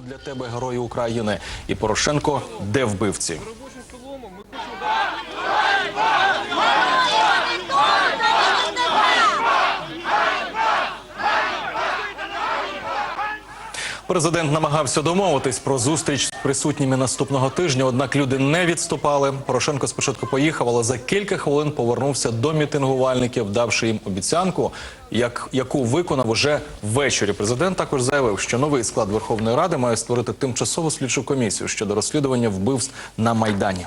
Для тебе герої України і Порошенко, де вбивці? Президент намагався домовитись про зустріч з присутніми наступного тижня. Однак люди не відступали. Порошенко спочатку поїхав, але за кілька хвилин повернувся до мітингувальників, давши їм обіцянку, як яку виконав уже ввечері. Президент також заявив, що новий склад Верховної Ради має створити тимчасову слідчу комісію щодо розслідування вбивств на майдані.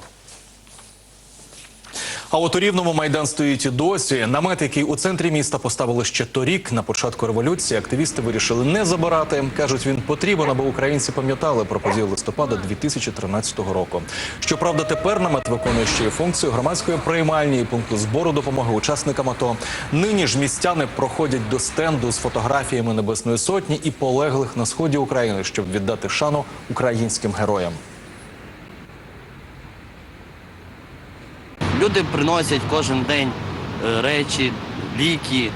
А от у рівному майдан стоїть і досі. Намет, який у центрі міста поставили ще торік на початку революції, активісти вирішили не забирати. кажуть, він потрібен, аби українці пам'ятали про події листопада 2013 року. Щоправда, тепер намет виконує ще й функцію громадської приймальні і пункту збору допомоги учасникам АТО. Нині ж містяни проходять до стенду з фотографіями Небесної сотні і полеглих на сході України, щоб віддати шану українським героям. Люди приносять кожен день е, речі, ліки,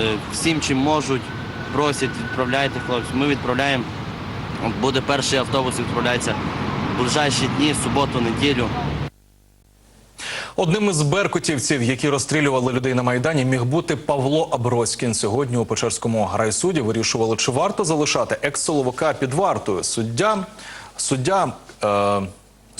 е, всім чим можуть, просять, відправляйте хлопці. Ми відправляємо. Буде перший автобус, відправляється в ближайші дні, суботу, неділю. Одним із беркутівців, які розстрілювали людей на майдані, міг бути Павло Аброськін. Сьогодні у Печерському райсуді вирішували, чи варто залишати екс-соловика під вартою. Суддя, суддя. Е,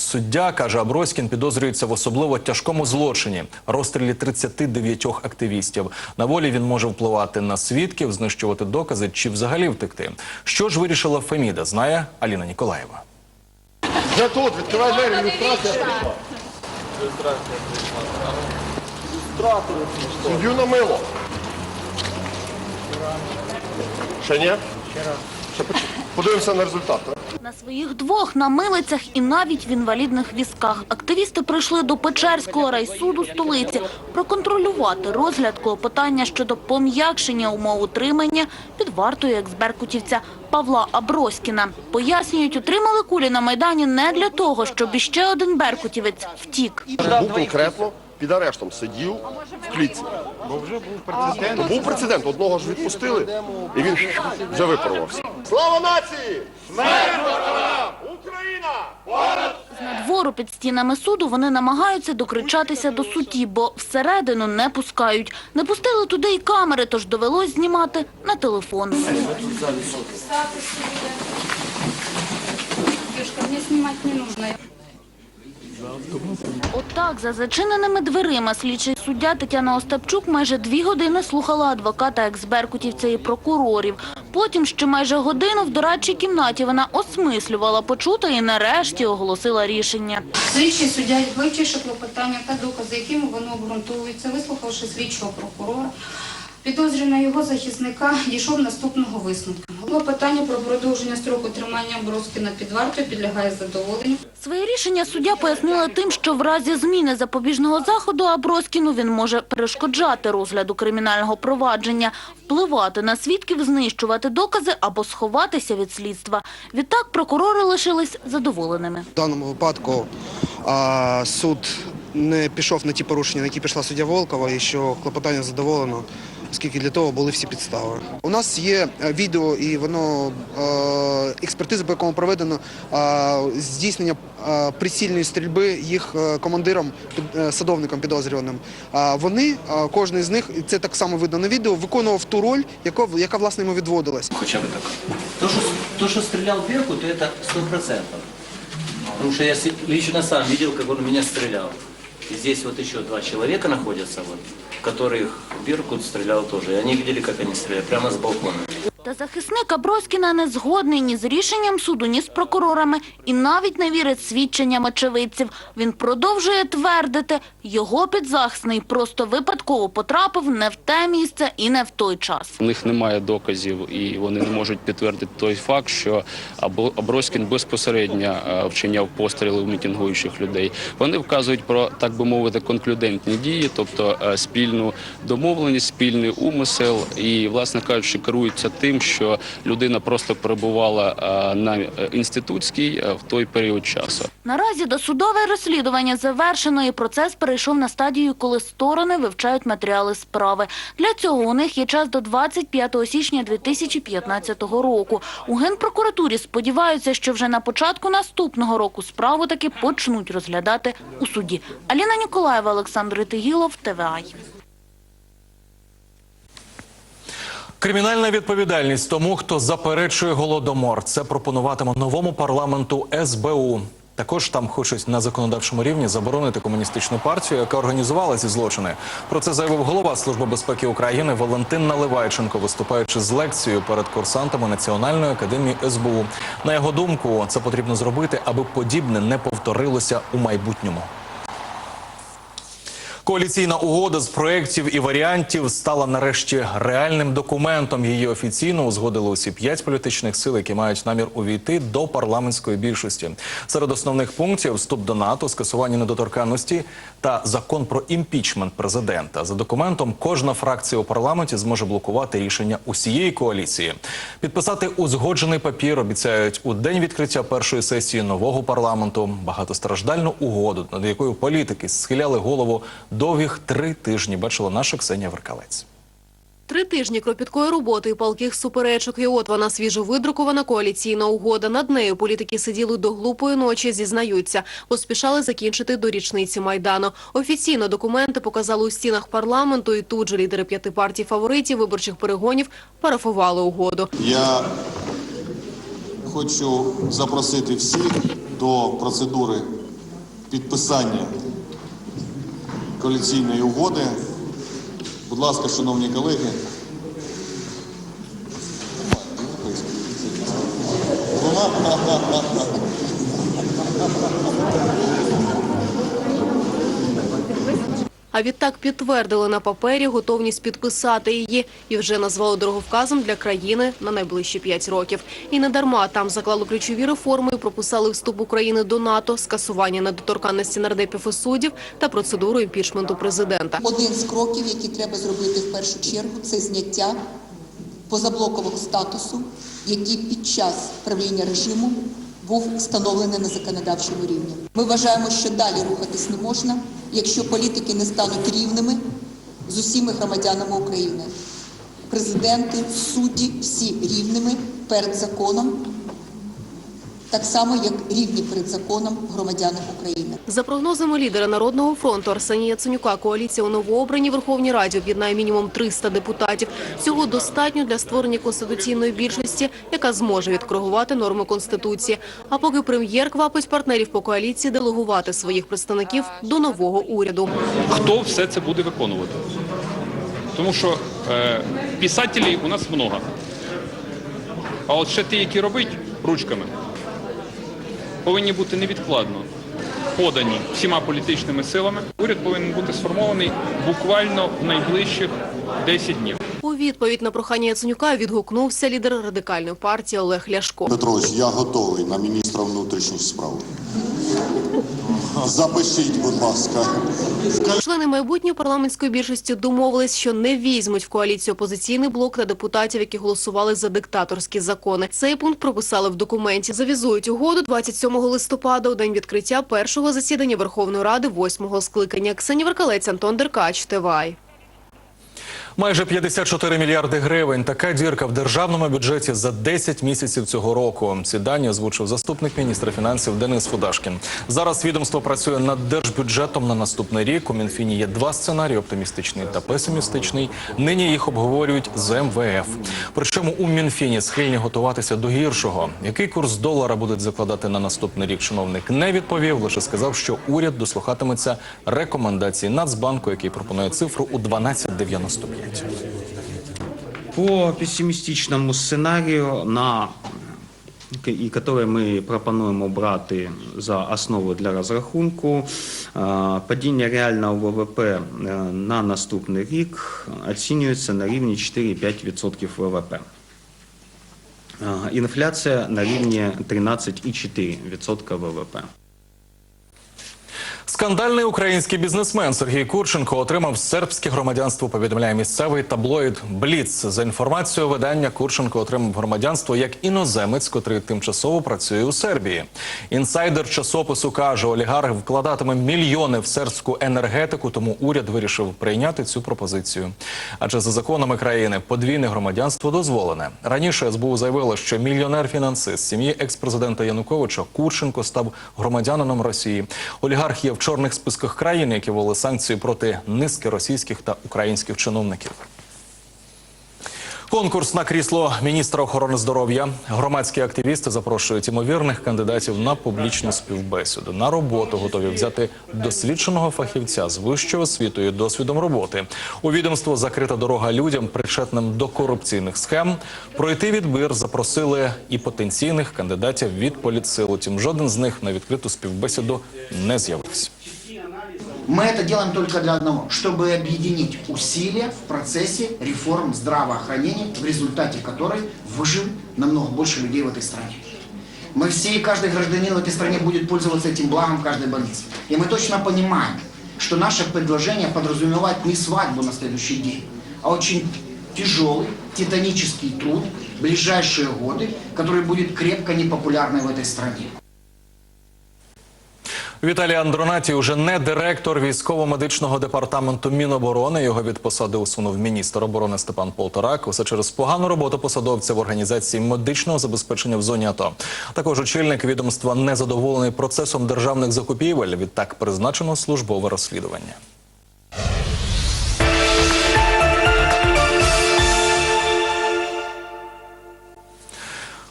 Суддя каже, Аброськін підозрюється в особливо тяжкому злочині розстрілі 39 активістів. На волі він може впливати на свідків, знищувати докази чи взагалі втекти. Що ж вирішила Феміда? Знає Аліна Ніколаєва. Вже тут, відкривай двері, ілюстрація прийшла. Суддю на мило. Ще ні? Ще поч- Подивимося на результат. так? На своїх двох на милицях і навіть в інвалідних візках активісти прийшли до Печерського райсуду столиці проконтролювати розгляд клопотання щодо пом'якшення умов утримання під вартою ексберкутівця Павла Аброськіна. Пояснюють, отримали кулі на Майдані не для того, щоб іще один беркутівець втік. Був конкретно під арештом, сидів в клітці. Бо вже був прецедент. Був прецедент, одного ж відпустили, і він вже випарувався. Слава нації! Смерть ворогам! Україна! З надвору під стінами суду вони намагаються докричатися до судді, бо всередину не пускають. Не пустили туди й камери, тож довелось знімати на телефон. Девушка, мне снимать не нужно. Отак, за зачиненими дверима, слідчий суддя Тетяна Остапчук майже дві години слухала адвоката ексберкутівця і прокурорів. Потім ще майже годину в дорадчій кімнаті вона осмислювала почуте і нарешті оголосила рішення. Слідчий суддя, вивчивши клопотання та докази, якими воно обґрунтовується, вислухавши слідчого прокурора, підозрюваного його захисника дійшов наступного висновку. Клопотання про продовження строку тримання Броскіна під вартою підлягає задоволенню. Своє рішення суддя пояснила тим, що в разі зміни запобіжного заходу Аброськіну він може перешкоджати розгляду кримінального провадження, впливати на свідків, знищувати докази або сховатися від слідства. Відтак прокурори лишились задоволеними. В даному випадку а, суд не пішов на ті порушення, на які пішла суддя Волкова, і що клопотання задоволено, оскільки для того були всі підстави. У нас є е, відео, і воно е, експертиза, по якому проведено е, здійснення прицільної стрільби їх командиром, садовником підозрюваним. Вони, кожен з них, це так само видно на відео, виконував ту роль, яка, яка власне йому відводилась. Хотя бы так. То, что, то, что стрелял Беркут, это сто процентов. Потому что я лично сам видел, как он в стрелял. И здесь вот еще два человека находятся, вот, которых Беркут стрелял тоже. И они видели, как они стреляли, прямо с балкона. Та захисник Аброськіна не згодний ні з рішенням суду, ні з прокурорами і навіть не вірить свідченням очевидців. Він продовжує твердити, його підзахисний просто випадково потрапив не в те місце і не в той час. У них немає доказів, і вони не можуть підтвердити той факт, що Аброськін безпосередньо е, вчиняв постріли в мітингуючих людей. Вони вказують про так би мовити конклюдентні дії, тобто е, спільну домовленість, спільний умисел, і, власне кажучи, керуються тим, тим, що людина просто перебувала е, на е, інститутській е, в той період часу. Наразі досудове розслідування завершено і процес перейшов на стадію, коли сторони вивчають матеріали справи. Для цього у них є час до 25 січня 2015 року. У Генпрокуратурі сподіваються, що вже на початку наступного року справу таки почнуть розглядати у суді. Аліна Ніколаєва, Олександр Тигілов, ТВАЙ. Кримінальна відповідальність тому, хто заперечує голодомор. Це пропонуватиме новому парламенту СБУ. Також там хочуть на законодавчому рівні заборонити комуністичну партію, яка організувала ці злочини. Про це заявив голова Служби безпеки України Валентин Наливайченко, виступаючи з лекцією перед курсантами Національної академії СБУ. На його думку, це потрібно зробити, аби подібне не повторилося у майбутньому. Коаліційна угода з проєктів і варіантів стала нарешті реальним документом. Її офіційно узгодили усі п'ять політичних сил, які мають намір увійти до парламентської більшості. Серед основних пунктів вступ до НАТО, скасування недоторканності та закон про імпічмент президента. За документом кожна фракція у парламенті зможе блокувати рішення усієї коаліції. Підписати узгоджений папір обіцяють у день відкриття першої сесії нового парламенту. Багатостраждальну угоду, над якою політики схиляли голову довгих три тижні. Бачила наша Ксенія Веркалець. Три тижні кропіткої роботи і палких суперечок. І от вона свіжо видрукована коаліційна угода. Над нею політики сиділи до глупої ночі, зізнаються. Поспішали закінчити до річниці Майдану. Офіційно документи показали у стінах парламенту, і тут же лідери п'яти партій фаворитів виборчих перегонів парафували угоду. Я хочу запросити всіх до процедури підписання коаліційної угоди. Будь ласка, шановні колеги. Відтак підтвердили на папері готовність підписати її і вже назвали дороговказом для країни на найближчі п'ять років. І не дарма там заклали ключові реформи і прописали вступ України до НАТО, скасування недоторканності нардепів і суддів та процедуру імпічменту президента. Один з кроків, які треба зробити в першу чергу, це зняття позаблокового статусу, який під час правління режиму був встановлений на законодавчому рівні. Ми вважаємо, що далі рухатись не можна, якщо політики не стануть рівними з усіми громадянами України. Президенти, судді всі рівними перед законом, так само як рівні перед законом громадяни України. За прогнозами лідера Народного фронту Арсенія Яценюка, коаліція у новообраній Верховній Раді об'єднає мінімум 300 депутатів. Цього достатньо для створення конституційної більшості, яка зможе відкоригувати норми Конституції. А поки прем'єр квапить партнерів по коаліції делегувати своїх представників до нового уряду. хто все це буде виконувати. Тому що е, писателів у нас много. А от ще ті, які робить ручками, повинні бути невідкладно подані всіма політичними силами. Уряд повинен бути сформований буквально в найближчих 10 днів. У відповідь на прохання Яценюка відгукнувся лідер радикальної партії Олег Ляшко. Петрович, я готовий на міністра внутрішніх справ. Запишіть, будь ласка. Члени майбутньої парламентської більшості домовились, що не візьмуть в коаліцію опозиційний блок та депутатів, які голосували за диктаторські закони. Цей пункт прописали в документі. Завізують угоду 27 листопада у день відкриття першого засідання Верховної Ради восьмого скликання. Ксенія Веркалець, Антон Деркач, ТВАЙ. Майже 54 мільярди гривень. Така дірка в державному бюджеті за 10 місяців цього року. Ці дані озвучив заступник міністра фінансів Денис Фудашкін. Зараз відомство працює над держбюджетом на наступний рік. У Мінфіні є два сценарії: оптимістичний та песимістичний. Нині їх обговорюють з МВФ. Причому у Мінфіні схильні готуватися до гіршого. Який курс долара будуть закладати на наступний рік? Чиновник не відповів. Лише сказав, що уряд дослухатиметься рекомендацій Нацбанку, який пропонує цифру у 12,95. По пессимистичному сценарію, на і который ми пропонуємо брати за основу для розрахунку, е, падіння реального ВВП е, на наступний рік оцінюється на рівні 4,5% ВВП. Е, Інфляція на рівні 13,4% ВВП. Скандальний український бізнесмен Сергій Курченко отримав сербське громадянство. Повідомляє місцевий таблоїд Бліц. За інформацією видання Курченко отримав громадянство як іноземець, котрий тимчасово працює у Сербії. Інсайдер часопису каже, олігарх вкладатиме мільйони в сербську енергетику, тому уряд вирішив прийняти цю пропозицію. Адже за законами країни подвійне громадянство дозволене. Раніше СБУ заявило, що мільйонер-фінансист сім'ї екс-президента Януковича Курченко став громадянином Росії. Олігарх є в чорних списках країн, які ввели санкції проти низки російських та українських чиновників. Конкурс на крісло міністра охорони здоров'я. Громадські активісти запрошують імовірних кандидатів на публічну співбесіду. На роботу готові взяти досвідченого фахівця з вищою освітою досвідом роботи. У відомство закрита дорога людям, причетним до корупційних схем. Пройти відбір запросили і потенційних кандидатів від політсил. Утім, жоден з них на відкриту співбесіду не з'явився. Мы это делаем только для одного, чтобы объединить усилия в процессе реформ здравоохранения, в результате которой выживет намного больше людей в этой стране. Мы все каждый гражданин в этой стране будет пользоваться этим благом каждой больнице. И мы точно понимаем, что наше предложение подразумевает не свадьбу на следующий день, а очень тяжелый, титанический труд ближайшие годы, который будет крепко непопулярный в этой стране. Віталій Андронаті уже не директор військово-медичного департаменту Міноборони. Його від посади усунув міністр оборони Степан Полторак. Усе через погану роботу посадовця в організації медичного забезпечення в зоні АТО. Також очільник відомства незадоволений процесом державних закупівель. Відтак призначено службове розслідування.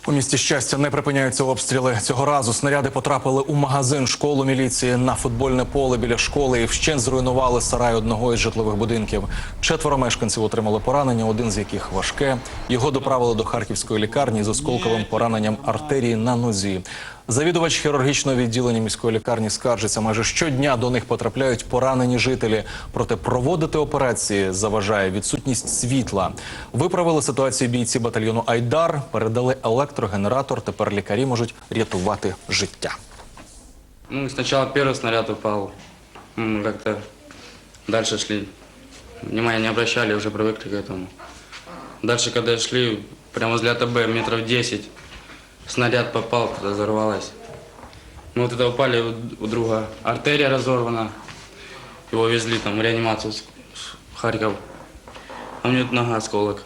У місті щастя не припиняються обстріли. Цього разу снаряди потрапили у магазин, школу міліції на футбольне поле біля школи і вщент зруйнували сарай одного із житлових будинків. Четверо мешканців отримали поранення, один з яких важке. Його доправили до харківської лікарні з осколковим пораненням артерії на нозі. Завідувач хірургічного відділення міської лікарні скаржиться, майже щодня до них потрапляють поранені жителі. Проте проводити операції заважає відсутність світла. Виправили ситуацію бійці батальйону Айдар, передали електрогенератор. Тепер лікарі можуть рятувати життя. Ну, сначала первый снаряд упал. Мы как-то дальше шли. Внимания не обращали, уже привыкли к этому. Дальше, когда шли, прямо возле АТБ, метров 10, снаряд попал, туда взорвалось. Мы вот это упали у- друга. Артерия разорвана. Его везли там в реанимацию в Харьков. А у него нога осколок.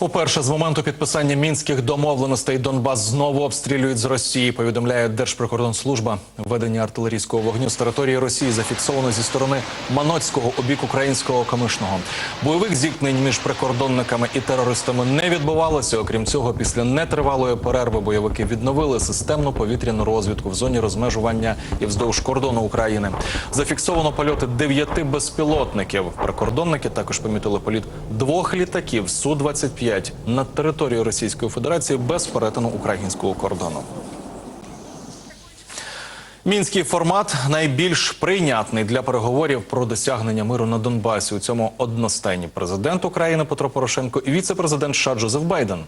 Уперше з моменту підписання мінських домовленостей Донбас знову обстрілюють з Росії. Повідомляє Держприкордонслужба. Ведення артилерійського вогню з території Росії зафіксовано зі сторони Маноцького у бік українського Камишного. Бойових зіткнень між прикордонниками і терористами не відбувалося. Окрім цього, після нетривалої перерви бойовики відновили системну повітряну розвідку в зоні розмежування і вздовж кордону України. Зафіксовано польоти дев'яти безпілотників. Прикордонники також помітили політ двох літаків су 25 над територією Російської Федерації без перетину українського кордону. Мінський формат найбільш прийнятний для переговорів про досягнення миру на Донбасі. У цьому одностайні президент України Петро Порошенко і віце-президент США Джозеф Байден.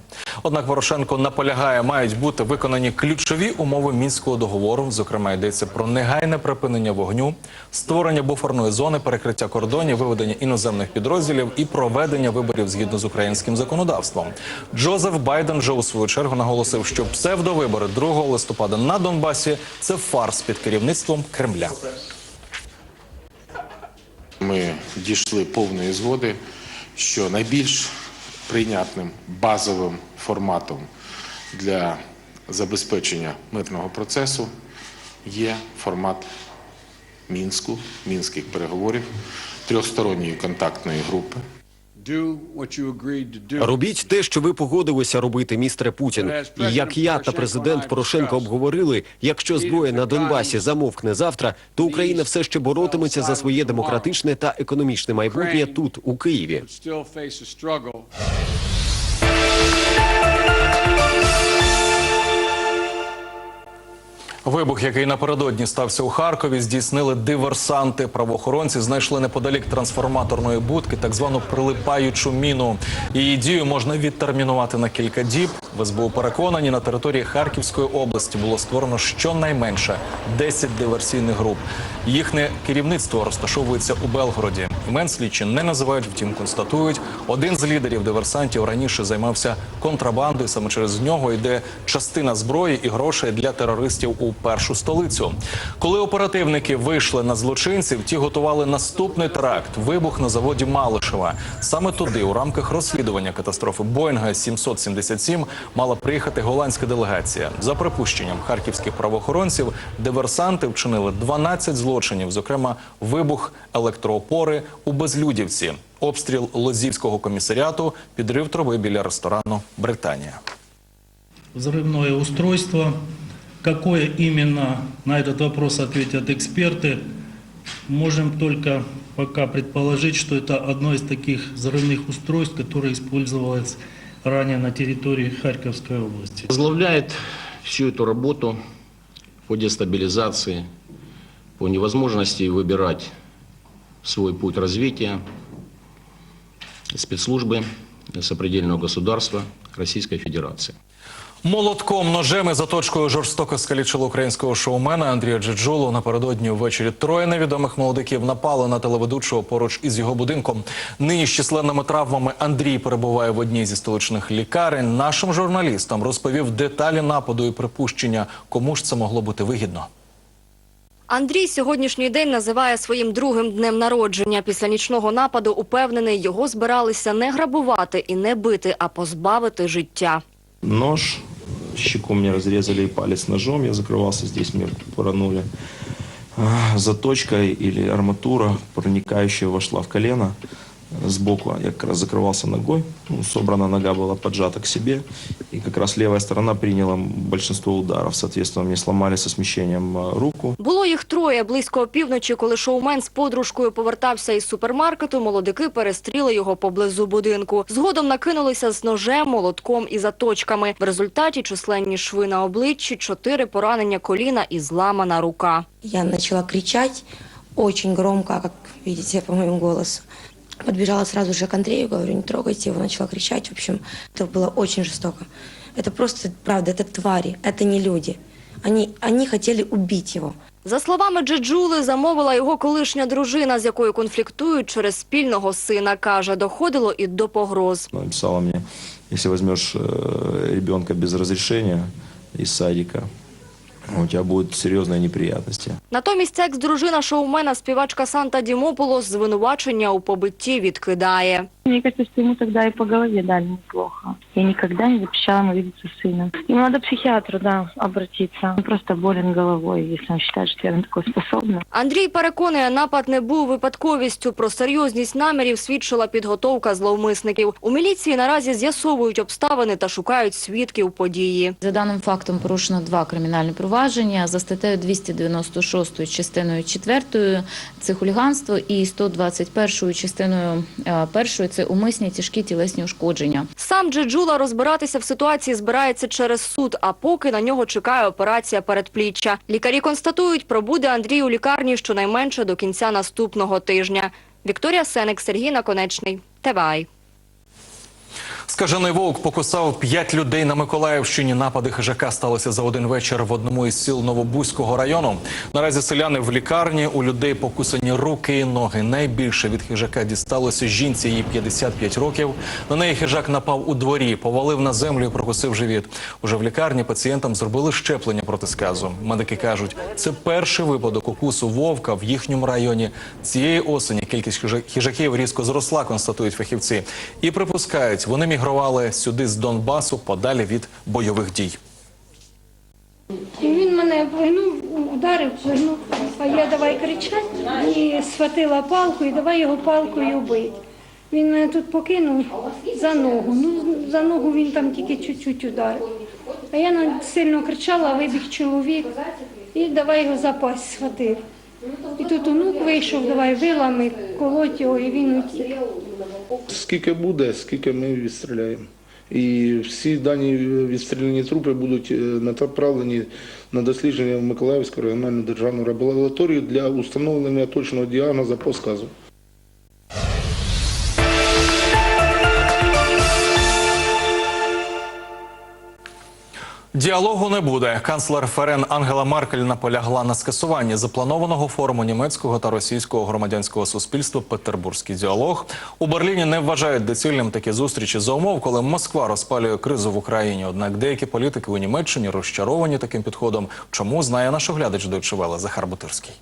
Однак Порошенко наполягає, мають бути виконані ключові умови мінського договору. Зокрема, йдеться про негайне припинення вогню, створення буферної зони, перекриття кордонів, виведення іноземних підрозділів і проведення виборів згідно з українським законодавством. Джозеф Байден же у свою чергу наголосив, що псевдовибори 2 листопада на Донбасі це фарс під керівництвом Кремля. Ми дійшли повної згоди, що найбільш прийнятним базовим форматом для забезпечення мирного процесу є формат Мінську, мінських переговорів, трьохсторонньої контактної групи. Робіть те, що ви погодилися робити, містере Путін. І як я та президент Порошенко обговорили, якщо зброя на Донбасі замовкне завтра, то Україна все ще боротиметься за своє демократичне та економічне майбутнє тут, у Києві. Вибух, який напередодні стався у Харкові, здійснили диверсанти. Правоохоронці знайшли неподалік трансформаторної будки так звану прилипаючу міну. Її дію можна відтермінувати на кілька діб. В СБУ переконані, на території Харківської області було створено щонайменше 10 диверсійних груп. Їхнє керівництво розташовується у Белгороді. Імен слідчі не називають, втім констатують. Один з лідерів диверсантів раніше займався контрабандою. Саме через нього йде частина зброї і грошей для терористів у першу столицю. Коли оперативники вийшли на злочинців, ті готували наступний теракт вибух на заводі Малишева. Саме туди, у рамках розслідування катастрофи Боїнга 777, мала приїхати голландська делегація. За припущенням харківських правоохоронців, диверсанти вчинили 12 злочинів, зокрема вибух електроопори у Безлюдівці, обстріл Лозівського комісаріату, підрив труби біля ресторану Британія. взрывное устройство. Какое именно, на этот вопрос ответят эксперты. Можем только пока предположить, что это одно из таких взрывных устройств, которое использовалось ранее на территории Харьковской области. Возглавляет всю эту работу по дестабилизации, по невозможности выбирать свой путь развития спецслужбы сопредельного государства Российской Федерации. Молотком, ножем і заточкою жорстоко скалічили українського шоумена Андрія Джеджулу. Напередодні ввечері троє невідомих молодиків напали на телеведучого поруч із його будинком. Нині з численними травмами Андрій перебуває в одній зі столичних лікарень. Нашим журналістам розповів деталі нападу і припущення, кому ж це могло бути вигідно. Андрій сьогоднішній день називає своїм другим днем народження. Після нічного нападу упевнений, його збиралися не грабувати і не бити, а позбавити життя. Нож, щеку мне разрезали и палец ножом, я закрывался здесь, мне поранули. Заточка или арматура, проникающая, вошла в колено сбоку. Я как раз закрывался ногой, ну, собрана нога была поджата к себе, и как раз левая сторона приняла большинство ударов. Соответственно, мне сломали со смещением руку. Було їх троє. Близько опівночі, коли шоумен з подружкою повертався із супермаркету, молодики перестріли його поблизу будинку. Згодом накинулися з ножем, молотком і заточками. В результаті численні шви на обличчі, чотири поранення коліна і зламана рука. Я начала кричать очень громко, как видите по моему голосу. Подбежала сразу же к Андрею, говорю, не трогайте его, начала кричать. В общем, это было очень жестоко. Это просто, правда, это твари, это не люди. Они, они хотели убить его. За словами Джеджули, замовила його колишня дружина, з якою конфліктують через спільного сина. Каже, доходило і до погроз. Она написала мне, если возьмешь э, ребенка без разрешения из садика, у тебя будут серьезные неприятности. Натомість екс-дружина шоумена, співачка Санта Дімополос, звинувачення у побитті відкидає. Мне кажется, что ему тогда и по голове дали неплохо. Я никогда не запрещала ему видеться с сыном. Ему надо к психиатру, да, обратиться. Он просто болен головой, если он считает, что я на такое способна. Андрій переконує, напад не був випадковістю. Про серйозність намірів свідчила підготовка зловмисників. У міліції наразі з'ясовують обставини та шукають свідків події. За даним фактом порушено два кримінальні провадження за статтею 296 частиною 4 – це хуліганство і 121 частиною 1 – це умисні тяжкі тілесні ушкодження. Сам Джеджула розбиратися в ситуації збирається через суд, а поки на нього чекає операція передпліччя. Лікарі констатують, пробуде Андрій у лікарні щонайменше до кінця наступного тижня. Вікторія Сеник, Сергій Наконечний, ТВАЙ. Скажений вовк покусав п'ять людей на Миколаївщині. Напади хижака сталися за один вечір в одному із сіл Новобузького району. Наразі селяни в лікарні. У людей покусані руки і ноги. Найбільше від хижака дісталося жінці. Їй 55 років. На неї хижак напав у дворі, повалив на землю і прокусив живіт. Уже в лікарні пацієнтам зробили щеплення проти сказу. Медики кажуть, це перший випадок укусу вовка в їхньому районі. Цієї осені кількість хижа- хижаків різко зросла, констатують фахівці. І припускають, вони мігрували сюди з Донбасу подалі від бойових дій. Він мене плигнув, ударив, а я давай кричати і схватила палку і давай його палкою бити. Він мене тут покинув за ногу. Ну, за ногу він там тільки чуть-чуть ударив. А я сильно кричала, вибіг чоловік і давай його за пасть схватив. І тут онук вийшов, давай вилами, колоть його, і він утік. Скільки буде, скільки ми відстріляємо. І всі дані відстріляні трупи будуть е, направлені на дослідження в Миколаївську регіональну державну лабораторію для установлення точного діагнозу по сказу. Діалогу не буде. Канцлер ФРН Ангела Маркель наполягла на скасуванні запланованого форуму німецького та російського громадянського суспільства Петербурзький діалог. У Берліні не вважають доцільним такі зустрічі за умов, коли Москва розпалює кризу в Україні. Однак деякі політики у Німеччині розчаровані таким підходом. Чому знає наш оглядач Дойчевела Захар Бутирський.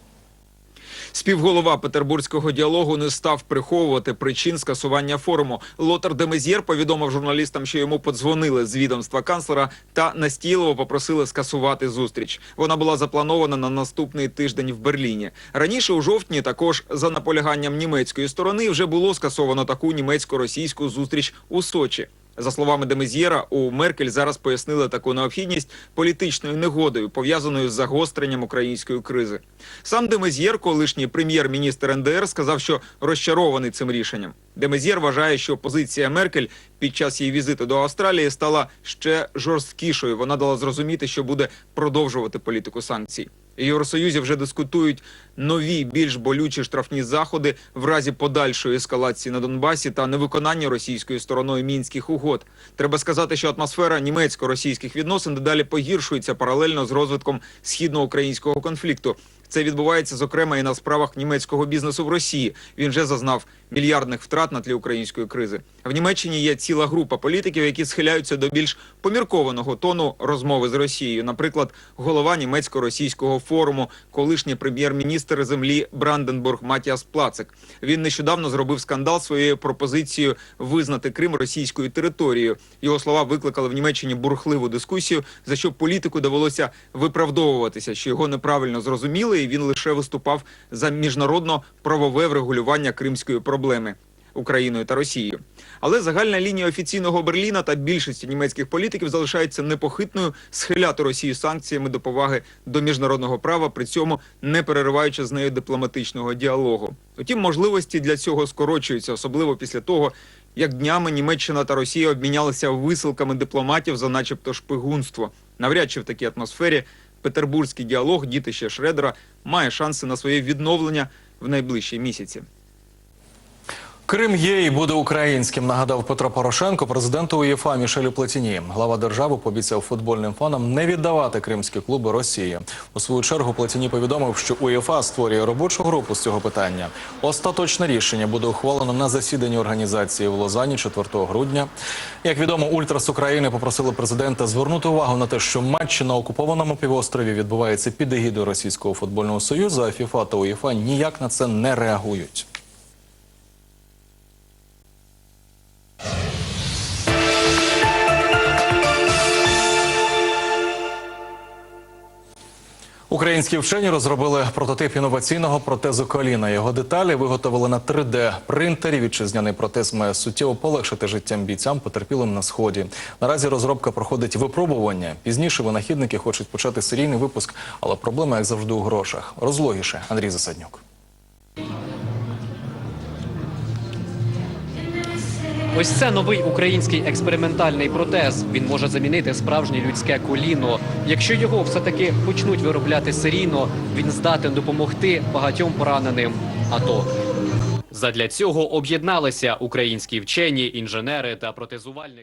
Співголова петербурзького діалогу не став приховувати причин скасування форуму. Лотар де Мезєр повідомив журналістам, що йому подзвонили з відомства канцлера та настійливо попросили скасувати зустріч. Вона була запланована на наступний тиждень в Берліні. Раніше у жовтні також за наполяганням німецької сторони вже було скасовано таку німецько-російську зустріч у Сочі. За словами Демезєра, у Меркель зараз пояснили таку необхідність політичною негодою, пов'язаною з загостренням української кризи. Сам Демезєр, колишній прем'єр-міністр НДР, сказав, що розчарований цим рішенням. Демезєр вважає, що позиція Меркель під час її візиту до Австралії стала ще жорсткішою. Вона дала зрозуміти, що буде продовжувати політику санкцій. Євросоюзі вже дискутують нові більш болючі штрафні заходи в разі подальшої ескалації на Донбасі та невиконання російською стороною мінських угод. Треба сказати, що атмосфера німецько-російських відносин дедалі погіршується паралельно з розвитком східноукраїнського конфлікту. Це відбувається зокрема і на справах німецького бізнесу в Росії. Він вже зазнав мільярдних втрат на тлі української кризи. В Німеччині є ціла група політиків, які схиляються до більш поміркованого тону розмови з Росією. Наприклад, голова німецько-російського форуму, колишній прем'єр-міністр землі Бранденбург Матіас Плацик. Він нещодавно зробив скандал своєю пропозицією визнати Крим російською територією. Його слова викликали в Німеччині бурхливу дискусію, за що політику довелося виправдовуватися, що його неправильно зрозуміли, і він лише виступав за міжнародно-правове врегулювання кримської проблеми. Україною та Росією, але загальна лінія офіційного Берліна та більшості німецьких політиків залишається непохитною схиляти Росію санкціями до поваги до міжнародного права, при цьому не перериваючи з нею дипломатичного діалогу. Утім, можливості для цього скорочуються, особливо після того, як днями Німеччина та Росія обмінялися висилками дипломатів за, начебто, шпигунство. Навряд чи в такій атмосфері петербурзький діалог дітища Шредера має шанси на своє відновлення в найближчі місяці. Крим є і буде українським, нагадав Петро Порошенко президенту УЄФА Мішелю Платіні. Глава держави пообіцяв футбольним фанам не віддавати кримські клуби Росії. У свою чергу Платіні повідомив, що УЄФА створює робочу групу з цього питання. Остаточне рішення буде ухвалено на засіданні організації в Лозані 4 грудня. Як відомо, ультрас України попросили президента звернути увагу на те, що матчі на окупованому півострові відбуваються під егідою Російського футбольного союзу. А ФІФА та УЄФА ніяк на це не реагують. Українські вчені розробили прототип інноваційного протезу коліна. Його деталі виготовили на 3D-принтері. Вітчизняний протез має суттєво полегшити життям бійцям, потерпілим на сході. Наразі розробка проходить випробування. Пізніше винахідники хочуть почати серійний випуск, але проблема, як завжди, у грошах. Розлогіше Андрій Засаднюк. Ось це новий український експериментальний протез. Він може замінити справжнє людське коліно. Якщо його все-таки почнуть виробляти серійно, він здатен допомогти багатьом пораненим. АТО. Задля цього об'єдналися українські вчені, інженери та протезувальники.